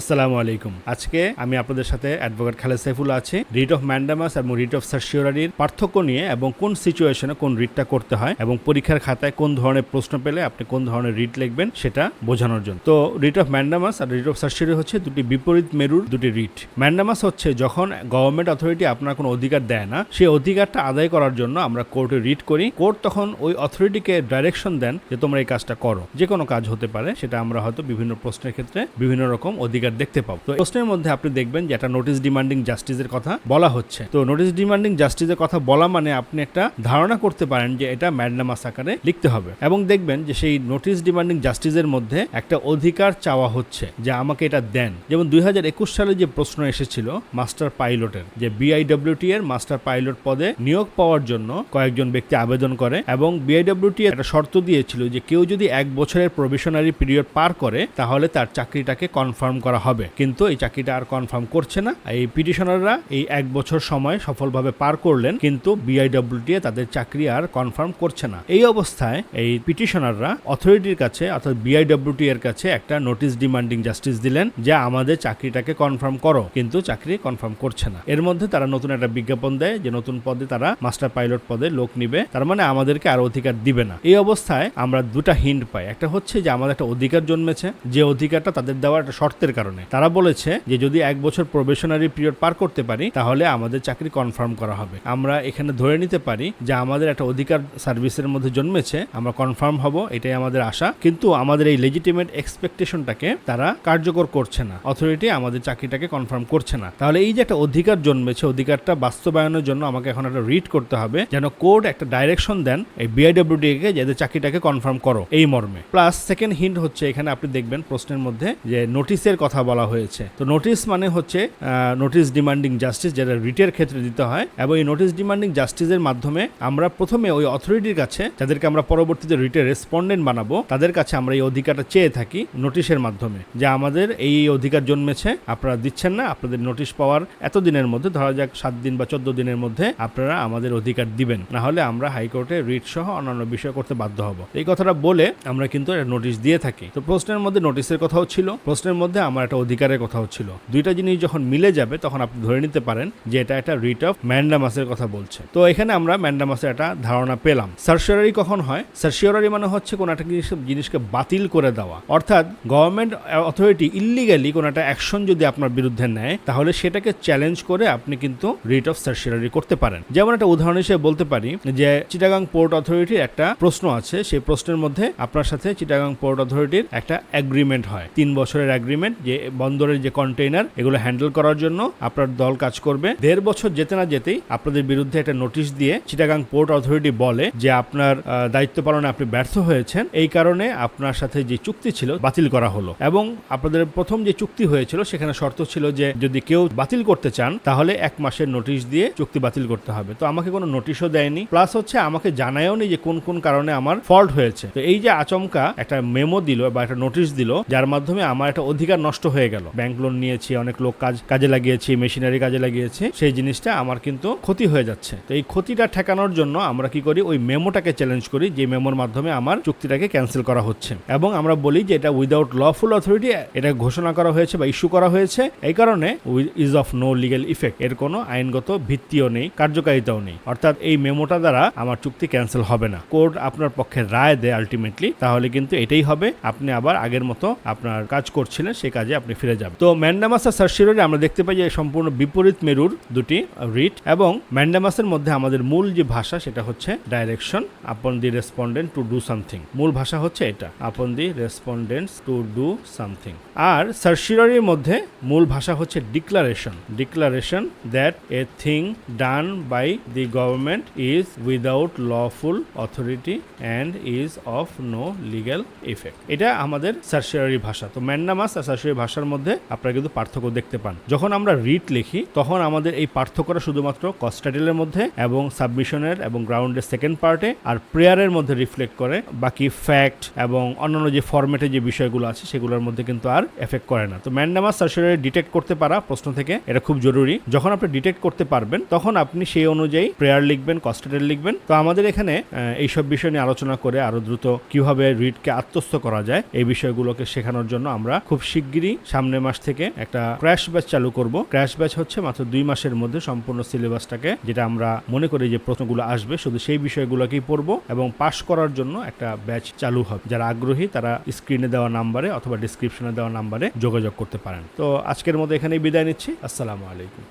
আসসালামু আলাইকুম। আজকে আমি আপনাদের সাথে অ্যাডভোকেট খালেদ সাইফুল আছি। রিট অফ ম্যান্ডামাস এবং রিট অফ সার্সিওরারির পার্থক্য নিয়ে এবং কোন সিচুয়েশনে কোন রিটটা করতে হয় এবং পরীক্ষার খাতায় কোন ধরনের প্রশ্ন পেলে আপনি কোন ধরনের রিট লিখবেন সেটা বোঝানোর জন্য। তো রিট অফ ম্যান্ডামাস আর রিট অফ সার্সিওরি হচ্ছে দুটি বিপরীত মেরুর দুটি রিট। ম্যান্ডামাস হচ্ছে যখন গভর্নমেন্ট অথরিটি আপনার কোনো অধিকার দেয় না, সেই অধিকারটা আদায় করার জন্য আমরা কোর্টে রিট করি। কোর্ট তখন ওই অথরিটিকে ডাইরেকশন দেন যে তোমরা এই কাজটা করো। যে কোনো কাজ হতে পারে, সেটা আমরা হয়তো বিভিন্ন প্রশ্নের ক্ষেত্রে বিভিন্ন রকম অধিকার দেখতে পাবো তো প্রশ্নের মধ্যে আপনি দেখবেন যে একটা নোটিশ ডিমান্ডিং জাস্টিসের কথা বলা হচ্ছে। তো নোটিশ ডিমান্ডিং জাস্টিসের কথা বলা মানে আপনি একটা ধারণা করতে পারেন যে এটা ম্যাডনামাস আকারে লিখতে হবে। এবং দেখবেন যে সেই নোটিশ ডিমান্ডিং জাস্টিসের মধ্যে একটা অধিকার চাওয়া হচ্ছে যে আমাকে এটা দেন। যেমন দুই হাজার একুশ সালে যে প্রশ্ন এসেছিল মাস্টার পাইলটের যে বিআইডব্লিউটি এর মাস্টার পাইলট পদে নিয়োগ পাওয়ার জন্য কয়েকজন ব্যক্তি আবেদন করে এবং বিআইডব্লিউটি একটা শর্ত দিয়েছিল যে কেউ যদি এক বছরের প্রভিশনারি পিরিয়ড পার করে তাহলে তার চাকরিটাকে কনফার্ম করা হবে। কিন্তু এই চাকরিটা আর কনফার্ম করছে না। এই পিটিশনাররা এই এক বছর সময় সফলভাবে পার করলেন, কিন্তু বিআইডব্লিউটি তাদের চাকরি আর কনফার্ম করছে না। এই অবস্থায় এই পিটিশনাররা অথরিটির কাছে অর্থাৎ বিআইডব্লিউটি এর কাছে একটা নোটিশ ডিমান্ডিং জাস্টিস দিলেন যে আমাদের চাকরিটাকে কনফার্ম করো, কিন্তু চাকরি কনফার্ম করছে না। এর মধ্যে তারা নতুন একটা বিজ্ঞাপন দেয় যে নতুন পদে তারা মাস্টার পাইলট পদে লোক নিবে, তার মানে আমাদেরকে আর অধিকার দিবে না। এই অবস্থায় আমরা দুটা হিন্ট পাই। একটা হচ্ছে যে আমাদের একটা অধিকার জন্মেছে, যে অধিকারটা তাদের দেওয়ার একটা শর্তের কারণে। তারা বলেছে যে, যদি এক বছর প্রবেশনারি পিরিয়ড পার করতে পারি, তাহলে আমাদের চাকরি কনফার্ম করা হবে। আমরা এখানে ধরে নিতে পারি যে, আমাদের একটা অধিকার সার্ভিসের মধ্যে জন্মেছে, আমরা কনফার্ম হব, এটাই আমাদের আশা। কিন্তু আমাদের এই লেজিটিমেট এক্সপেকটেশনটাকে তারা কার্যকর করছে না। অথরিটি আমাদের চাকরিটাকে কনফার্ম করছে না। তাহলে এই যে একটা অধিকার জন্মেছে, অধিকারটা বাস্তবায়নের জন্য আমাকে এখন একটা রিড করতে হবে, যেন কোর্ট একটা ডাইরেকশন দেন এই বিআইডব্লিউডি কে যে চাকরিটাকে কনফার্ম করো, এই মর্মে। প্লাস সেকেন্ড হিন্ট হচ্ছে, এখানে আপনি দেখবেন প্রশ্নের মধ্যে যে নোটিশের কথা বলা হয়েছে। তো নোটিশ মানে হচ্ছে নোটিশ ডিমান্ডিং জাস্টিস যেটা রিটের ক্ষেত্রে দিতে হয় এবং এই নোটিশ ডিমান্ডিং জাস্টিসের মাধ্যমে আমরা প্রথমে ওই অথরিটির কাছে, যাদেরকে আমরা পরবর্তীতে রিটের রেসপন্ডেন্ট বানাবো, তাদের কাছে আমরা এই অধিকারটা চেয়ে থাকি নোটিশের মাধ্যমে যে আমাদের এই অধিকার জন্মেছে, আপনারা দিচ্ছেন না, আপনাদের নোটিশ পাওয়ার এত দিনের মধ্যে, ধরা যাক সাত দিন বা চোদ্দ দিনের মধ্যে আপনারা আমাদের অধিকার দিবেন। না হলে আমরা হাইকোর্টে রিট সহ অন্যান্য বিষয় করতে বাধ্য হব। এই কথাটা বলে আমরা কিন্তু নোটিশ দিয়ে থাকি। তো প্রশ্নের মধ্যে নোটিশের কথাও ছিল। প্রশ্নের মধ্যে আমার একটা অধিকারের কথা হচ্ছিল। দুইটা জিনিস যখন মিলে যাবে, তখন আপনি ধরে নিতে পারেন যে এটা একটা রিট অফ ম্যান্ডামাসের কথা বলছে। তো এখানে আমরা ম্যান্ডামাসের একটা ধারণা পেলাম। সার্সিওরারি কখন হয়? সার্সিওরারি মানে হচ্ছে কোনো একটা জিনিস জিনিসকে বাতিল করে দেওয়া। অর্থাৎ গভর্নমেন্ট অথরিটি ইলিগালি কোনো একটা অ্যাকশন যদি আপনার বিরুদ্ধে নেয়, তাহলে সেটাকে চ্যালেঞ্জ করে আপনি কিন্তু রিট অফ সার্সিওরারি করতে পারেন। যেমন একটা উদাহরণ হিসেবে বলতে পারি যে চিটাগাং পোর্ট অথরিটির একটা প্রশ্ন আছে। সেই প্রশ্নের মধ্যে আপনার সাথে চিটাগাং পোর্ট অথরিটির একটা অ্যাগ্রিমেন্ট হয়। তিন বছরের অ্যাগ্রিমেন্ট যে বন্দরের যে কন্টেইনার এগুলো হ্যান্ডেল করার জন্য আপনার দল কাজ করবে। দেড় বছর যেতে না যেতেই আপনাদের বিরুদ্ধে একটা নোটিশ দিয়ে চিটাগাং পোর্ট অথরিটি বলে যে আপনার দায়িত্ব পালনে আপনি ব্যর্থ হয়েছেন। এই কারণে আপনার সাথে যে চুক্তি ছিল বাতিল করা হলো। এবং আপনাদের প্রথম যে চুক্তি হয়েছিল, সেখানে শর্ত ছিল যে যদি কেউ বাতিল করতে চান, তাহলে এক মাসের নোটিশ দিয়ে চুক্তি বাতিল করতে হবে। তো আমাকে কোনো নোটিশও দেয়নি। প্লাস হচ্ছে আমাকে জানায়ও নি যে কোন কোন কারণে আমার ফল্ট হয়েছে। তো এই যে আচমকা একটা মেমো দিল বা একটা নোটিশ দিল, যার মাধ্যমে আমার একটা অধিকার নষ্ট হয়ে গেল। ব্যাংক লোন নিয়েছি, অনেক লোক কাজ, কাজে লাগিয়েছি মেশিনারি কাজে লাগিয়েছি, সেই জিনিসটা আমার কিন্তু ক্ষতি হয়ে যাচ্ছে। তো এই ক্ষতিটা ঠেকানোর জন্য আমরা কি করি? ওই মেমোটাকে চ্যালেঞ্জ করি, যে মেমোর মাধ্যমে আমার চুক্তিটাকে ক্যান্সেল করা হচ্ছে। এবং আমরা বলি যে এটা উইদাউট লফুল অথরিটি এটা ঘোষণা করা হয়েছে বা ইস্যু করা হয়েছে। এই কারণে is of no legal effect এর কোনো আইনগত ভিত্তিও নেই, কার্যকারিতাও নেই। অর্থাৎ এই মেমোটা দ্বারা আমার চুক্তি ক্যান্সেল হবে না। কোর্ট আপনার পক্ষে রায় দেয় আলটিমেটলি তাহলে কিন্তু এটাই হবে। আপনি আবার আগের মতো আপনার কাজ করছিলেন সেই কাজে আপনি ফিরে যাবেন। তো ম্যান্ডামাস সার্সিরোরে আমরা দেখতে পাই যে সম্পূর্ণ বিপরীত মেরুর দুটি রিট এবং ম্যান্ডামাসের মধ্যে আমাদের মূল যে ভাষা সেটা হচ্ছে direction, upon the respondent to do something. মূল ভাষা হচ্ছে এটা, upon the respondents to do something. আর সার্সিররির মধ্যে মূল ভাষা হচ্ছে declaration. Declaration that a thing done by the government is without lawful authority and is of no legal effect. এটা আমাদের সার্সিরারি ভাষা। তো ম্যান্ডামাস আর ভাষার মধ্যে আপনারা কিন্তু পার্থক্য দেখতে পান। যখন আমরা রিট লিখি, তখন আমাদের এই পার্থক্যটা শুধুমাত্র কস্টাডিলের মধ্যে এবং সাবমিশনের এবং গ্রাউন্ডের সেকেন্ড পার্টে আর প্রেয়ারের মধ্যে রিফ্লেক্ট করে। বাকি ফ্যাক্ট এবং অন্যান্য যে ফরম্যাটে যে বিষয়গুলো আছে, সেগুলোর মধ্যে কিন্তু আর এফেক্ট করে না। তো ম্যান্ডামাস সার্সিরারি ডিটেক্ট করতে পারা প্রশ্ন থেকে, এটা খুব জরুরি। যখন আপনি ডিটেক্ট করতে পারবেন, তখন আপনি সেই অনুযায়ী প্রেয়ার লিখবেন কস্টাডিল লিখবেন। তো আমাদের এখানে এইসব বিষয় নিয়ে আলোচনা করে আরও দ্রুত কীভাবে রিডকে আত্মস্থ করা যায়, এই বিষয়গুলোকে শেখানোর জন্য আমরা খুব শিগগিরই শিগগিরই সামনের মাস থেকে একটা ক্র্যাশ ব্যাচ চালু করব। ক্র্যাশ ব্যাচ হচ্ছে মাত্র দুই মাসের মধ্যে সম্পূর্ণ সিলেবাসটাকে যেটা আমরা মনে করি যে প্রশ্নগুলো আসবে, শুধু সেই বিষয়গুলোকেই পড়ব এবং পাশ করার জন্য একটা ব্যাচ চালু হবে। যারা আগ্রহী, তারা স্ক্রিনে দেওয়া নাম্বারে অথবা ডিসক্রিপশনে দেওয়া নাম্বারে যোগাযোগ করতে পারেন। তো আজকের মতো এখানেই বিদায় নিচ্ছি। আসসালামু আলাইকুম।